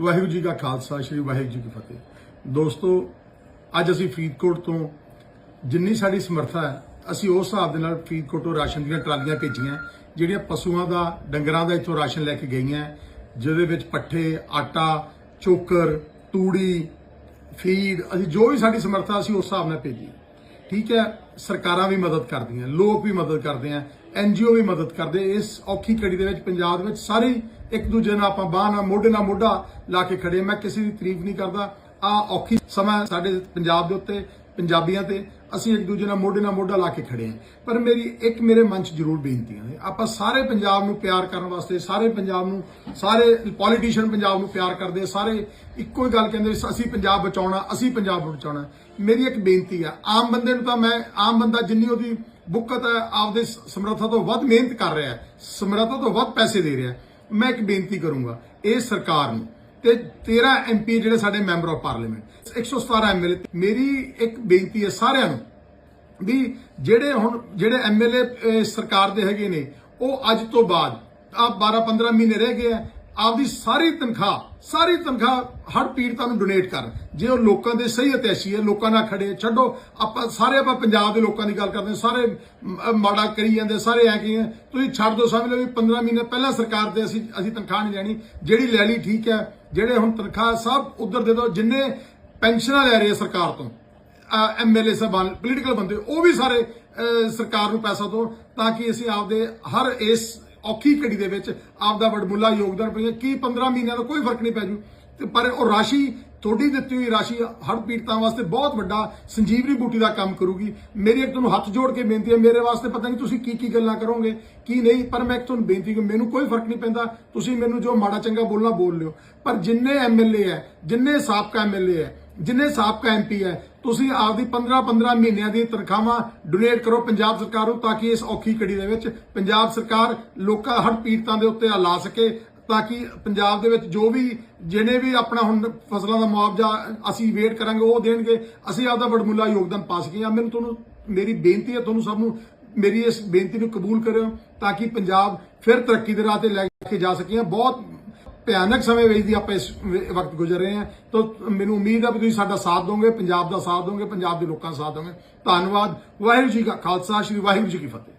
ਵਾਹਿਗੁਰੂ ਜੀ ਕਾ ਖਾਲਸਾ, ਸ੍ਰੀ ਵਾਹਿਗੁਰੂ ਜੀ ਕੀ ਫਤਿਹ। ਦੋਸਤੋ, ਅੱਜ ਅਸੀਂ ਫਰੀਦਕੋਟ ਤੋਂ ਜਿੰਨੀ ਸਾਡੀ ਸਮਰੱਥਾ ਹੈ, ਅਸੀਂ ਉਸ ਹਿਸਾਬ ਦੇ ਨਾਲ ਫਰੀਦਕੋਟ ਤੋਂ ਰਾਸ਼ਨ ਦੀਆਂ ਟਰਾਲੀਆਂ ਭੇਜੀਆਂ, ਜਿਹੜੀਆਂ ਪਸ਼ੂਆਂ ਦਾ, ਡੰਗਰਾਂ ਦਾ ਇੱਥੋਂ ਰਾਸ਼ਨ ਲੈ ਕੇ ਗਈਆਂ, ਜਿਹਦੇ ਵਿੱਚ ਪੱਠੇ, ਆਟਾ, ਚੋਕਰ, ਤੂੜੀ, ਫੀਡ, ਅਸੀਂ ਜੋ ਵੀ ਸਾਡੀ ਸਮਰੱਥਾ ਅਸੀਂ ਉਸ ਹਿਸਾਬ ਨਾਲ ਭੇਜੀ। ਠੀਕ ਹੈ, ਸਰਕਾਰਾਂ ਵੀ ਮਦਦ ਕਰਦੀਆਂ, ਲੋਕ ਵੀ ਮਦਦ ਕਰਦੇ ਆ ਐਨਜੀਓ ਵੀ ਮਦਦ ਕਰਦੇ, ਇਸ ਔਖੀ ਘੜੀ ਦੇ ਵਿੱਚ ਪੰਜਾਬ ਦੇ ਵਿੱਚ ਸਾਰੇ ਇੱਕ ਦੂਜੇ ਨਾਲ ਆਪਾਂ ਬਾਹ ਨਾਲ ਮੋਢੇ ਨਾਲ ਮੋਢਾ ਲਾ ਕੇ ਖੜੇ ਮੈਂ ਕਿਸੇ ਦੀ ਤਾਰੀਫ ਨਹੀਂ ਕਰਦਾ। ਆ ਔਖੀ ਸਮਾਂ ਸਾਡੇ ਪੰਜਾਬ ਦੇ ਉੱਤੇ, ਪੰਜਾਬੀਆਂ ਤੇ ਅਸੀਂ ਇੱਕ ਦੂਜੇ ਨਾਲ ਮੋਢੇ ਨਾਲ ਮੋਢਾ ਲਾ ਕੇ ਖੜੇ ਹਾਂ। ਪਰ ਮੇਰੀ ਇੱਕ ਮੇਰੇ ਮਨ 'ਚ ਜ਼ਰੂਰ ਬੇਨਤੀ ਹੈ ਆਪਾਂ ਸਾਰੇ ਪੰਜਾਬ ਨੂੰ ਪਿਆਰ ਕਰਨ ਵਾਸਤੇ, ਸਾਰੇ ਪੰਜਾਬ ਨੂੰ, ਸਾਰੇ ਪੋਲੀਟੀਸ਼ੀਅਨ ਪੰਜਾਬ ਨੂੰ ਪਿਆਰ ਕਰਦੇ ਸਾਰੇ ਇੱਕੋ ਹੀ ਗੱਲ ਕਹਿੰਦੇ ਅਸੀਂ ਪੰਜਾਬ ਬਚਾਉਣਾ, ਅਸੀਂ ਪੰਜਾਬ ਨੂੰ ਬਚਾਉਣਾ। ਮੇਰੀ ਇੱਕ ਬੇਨਤੀ ਆ। ਆਮ ਬੰਦੇ ਨੂੰ ਤਾਂ ਮੈਂ, ਆਮ ਬੰਦਾ ਜਿੰਨੀ ਉਹਦੀ ਬੁੱਕਤ ਹੈ ਆਪਦੇ ਸਮਰੱਥਾ ਤੋਂ ਵੱਧ ਮਿਹਨਤ ਕਰ ਰਿਹਾ ਹੈ, ਸਮਰੱਥਾ ਤੋਂ ਵੱਧ ਪੈਸੇ ਦੇ ਰਿਹਾ ਮੈਂ ਇੱਕ ਬੇਨਤੀ ਕਰੂੰਗਾ, ਇਹ ਸਰਕਾਰ ਨੂੰ ਤੇ 13 ਐਮਪੀ ਜਿਹੜੇ ਸਾਡੇ ਮੈਂਬਰ ਆਫ ਪਾਰਲੀਮੈਂਟ 117 ਐਮਐਲਏ ਮੇਰੀ ਇੱਕ ਬੇਨਤੀ ਹੈ ਸਾਰਿਆਂ ਨੂੰ ਵੀ ਜਿਹੜੇ ਹੁਣ ਜਿਹੜੇ ਐਮਐਲਏ ਸਰਕਾਰ ਦੇ ਹੈਗੇ ਨੇ, ਉਹ ਅੱਜ ਤੋਂ ਬਾਅਦ ਆ 12 15 ਮਹੀਨੇ ਰਹਿ ਗਏ ਆ, ਆਪਦੀ ਸਾਰੀ ਤਨਖਾਹ ਸਾਰੀ ਤਨਖਾਹ ਹਰ ਪੀੜਤਾਂ ਨੂੰ ਡੋਨੇਟ ਕਰ ਜੇ ਉਹ ਲੋਕਾਂ ਦੇ ਸਹੀ ਅਤੈਸ਼ੀ ਹੈ, ਲੋਕਾਂ ਨਾਲ ਖੜੇ ਛੱਡੋ, ਆਪਾਂ ਸਾਰੇ ਆਪਾਂ ਪੰਜਾਬ ਦੇ ਲੋਕਾਂ ਦੀ ਗੱਲ ਕਰਦੇ ਸਾਰੇ ਮਾੜਾ ਕਰੀ ਜਾਂਦੇ ਸਾਰੇ ਐ ਕੀ ਤੁਸੀਂ ਛੱਡ ਦੋ ਸਮਝ ਲਓ ਵੀ 15 ਮਹੀਨੇ ਪਹਿਲਾਂ ਸਰਕਾਰ ਦੇ ਅਸੀਂ ਅਸੀਂ ਤਨਖਾਹ ਨਹੀਂ ਲੈਣੀ, ਜਿਹੜੀ ਲੈ ਲਈ ਠੀਕ ਹੈ ਜਿਹੜੇ ਹੁਣ ਤਨਖਾਹ ਸਭ ਉਧਰ ਦੇ ਦਿਓ ਜਿੰਨੇ ਪੈਨਸ਼ਨਾਂ ਲੈ ਰਹੇ ਹੈ ਸਰਕਾਰ ਤੋਂ ਐਮਐਲਏ ਸਾਹਿਬਾਨ ਪੋਲੀਟੀਕਲ ਬੰਦੇ, ਉਹ ਵੀ ਸਾਰੇ ਸਰਕਾਰ ਨੂੰ ਪੈਸਾ ਦੋ ਤਾਂ ਕਿ ਅਸੀਂ ਆਪਦੇ ਹਰ ਇਸ ਔਖੀ ਘੜੀ ਦੇ ਵਿੱਚ ਆਪਦਾ ਵਡਮੁੱਲਾ ਯੋਗਦਾਨ ਪਾਈਏ। ਕੀ 15 ਮਹੀਨਿਆਂ ਦਾ ਕੋਈ ਫ਼ਰਕ ਨਹੀਂ ਪੈ ਜੂ, ਤੇ ਪਰ ਉਹ ਰਾਸ਼ੀ ਤੁਹਾਡੀ ਦਿੱਤੀ ਹੋਈ ਰਾਸ਼ੀ ਹੜ੍ਹ ਪੀੜਤਾਂ ਵਾਸਤੇ ਬਹੁਤ ਵੱਡਾ ਸੰਜੀਵਨੀ ਬੂਟੀ ਦਾ ਕੰਮ ਕਰੂਗੀ। ਮੇਰੀ ਇੱਕ ਤੁਹਾਨੂੰ ਹੱਥ ਜੋੜ ਕੇ ਬੇਨਤੀ ਹੈ, ਮੇਰੇ ਵਾਸਤੇ ਪਤਾ ਨਹੀਂ ਤੁਸੀਂ ਕੀ ਕੀ ਗੱਲਾਂ ਕਰੋਗੇ, ਕੀ ਨਹੀਂ, ਪਰ ਮੈਂ ਇੱਕ ਤੁਹਾਨੂੰ ਬੇਨਤੀ ਕਿ ਮੈਨੂੰ ਕੋਈ ਫ਼ਰਕ ਨਹੀਂ ਪੈਂਦਾ, ਤੁਸੀਂ ਮੈਨੂੰ ਜੋ ਮਾੜਾ ਚੰਗਾ ਬੋਲਣਾ ਬੋਲ ਲਿਓ। ਪਰ ਜਿੰਨੇ ਐਮਐਲਏ ਹੈ, ਜਿੰਨੇ ਸਾਬਕਾ ਐਮਐਲਏ ਹੈ, ਜਿੰਨੇ ਸਾਬਕਾ ਐਮਪੀ ਹੈ, ਤੁਸੀਂ ਆਪਦੀ 15-15 ਮਹੀਨਿਆਂ ਦੀ ਤਨਖਾਹਾਂ ਡੋਨੇਟ ਕਰੋ ਪੰਜਾਬ ਸਰਕਾਰ ਨੂੰ ਤਾਂ ਕਿ ਇਸ ਔਖੀ ਕੜੀ ਦੇ ਵਿੱਚ ਪੰਜਾਬ ਸਰਕਾਰ ਲੋਕਾਂ ਹੜ ਪੀੜਤਾਂ ਦੇ ਉੱਤੇ ਲਾ ਸਕੇ ਤਾਂ ਕਿ ਪੰਜਾਬ ਦੇ ਵਿੱਚ ਜੋ ਵੀ, ਜਿਹਨੇ ਵੀ ਆਪਣਾ ਹੁਣ ਫਸਲਾਂ ਦਾ ਮੁਆਵਜ਼ਾ ਅਸੀਂ ਵੇਟ ਕਰਾਂਗੇ, ਉਹ ਦੇਣਗੇ। ਅਸੀਂ ਆਪਦਾ ਵਡਮੁੱਲਾ ਯੋਗਦਾਨ ਪਾ ਸਕੀਏ। ਆ ਮੈਨੂੰ ਤੁਹਾਨੂੰ, ਮੇਰੀ ਬੇਨਤੀ ਹੈ, ਤੁਹਾਨੂੰ ਸਭ ਨੂੰ ਮੇਰੀ ਇਸ ਬੇਨਤੀ ਨੂੰ ਕਬੂਲ ਕਰਿਓ ਤਾਂ ਕਿ ਪੰਜਾਬ ਫਿਰ ਤਰੱਕੀ ਦੇ ਰਾਹ ਤੇ ਲੈ ਕੇ ਜਾ ਸਕੀਏ ਬਹੁਤ ਭਿਆਨਕ ਸਮੇਂ ਵਿੱਚ ਦੀ ਆਪਾਂ ਇਸ ਵਕਤ ਗੁਜ਼ਰ ਰਹੇ ਹਾਂ। ਤਾਂ ਮੈਨੂੰ ਉਮੀਦ ਹੈ ਵੀ ਤੁਸੀਂ ਸਾਡਾ ਸਾਥ ਦੋਗੇ, ਪੰਜਾਬ ਦਾ ਸਾਥ ਦੋਗੇ, ਪੰਜਾਬ ਦੇ ਲੋਕਾਂ ਦਾ ਸਾਥ ਦੋਗੇ। ਧੰਨਵਾਦ। ਵਾਹਿਗੁਰੂ ਜੀ ਕਾ ਖਾਲਸਾ, ਸ੍ਰੀ ਵਾਹਿਗੁਰੂ ਜੀ ਕੀ ਫਤਿਹ।